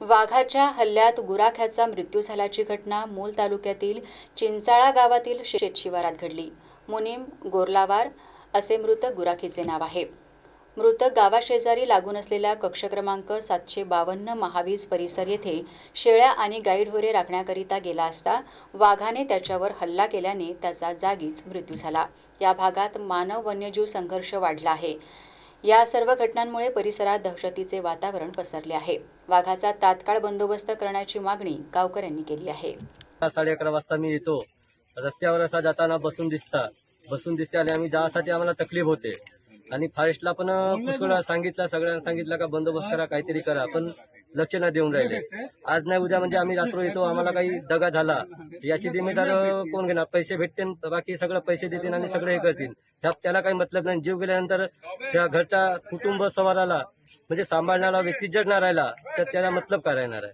वाघाच्या हल्ल्यात गुराख्याचा मृत्यू झाल्याची घटना मूल तालुक्यातील चिंचाळा गावातील शेतशिवारात घडली. मुनीम गोरलावार असे मृत गुराखीचे नाव आहे. मृतक गावाशेजारी लागून असलेल्या कक्ष क्रमांक सातशे बावन्न महावीज परिसर येथे शेळ्या आणि गाईढोरे राखण्याकरिता गेला असता वाघाने त्याच्यावर हल्ला केल्याने त्याचा जागीच मृत्यू झाला. या भागात मानव वन्यजीव संघर्ष वाढला आहे. या सर्व घटनांमुळे परिसरात दहशतीचे वातावरण पसरले आहे. वाघाचा तात्काळ बंदोबस्त करण्याची मागणी गावकऱ्यांनी केली आहे. साडे अकरा वाजता मी येतो. रस्त्यावर असा जाताना बसून दिसता बसून दिसते आणि आम्ही जासाठी आम्हाला तकलीफ होते. आणि फॉरेस्टला पण पुष्कळ सांगितलं सगळ्यांना सांगितलं का बंदोबस्त करा काहीतरी करा. पण लक्ष न देऊन राहिले. आज नाही उद्या म्हणजे आम्ही रात्र येतो आम्हाला काही दगा झाला. याची जिम्मेदार कोण घेणार? पैसे भेटतील बाकी सगळं पैसे देतील आणि सगळं हे करतील. त्याला काही मतलब नाही. जीव गेल्यानंतर त्या घरचा कुटुंब सवाराला म्हणजे सांभाळणारा व्यक्ती जर नाही राहिला तर त्याला मतलब काय राहणार आहे.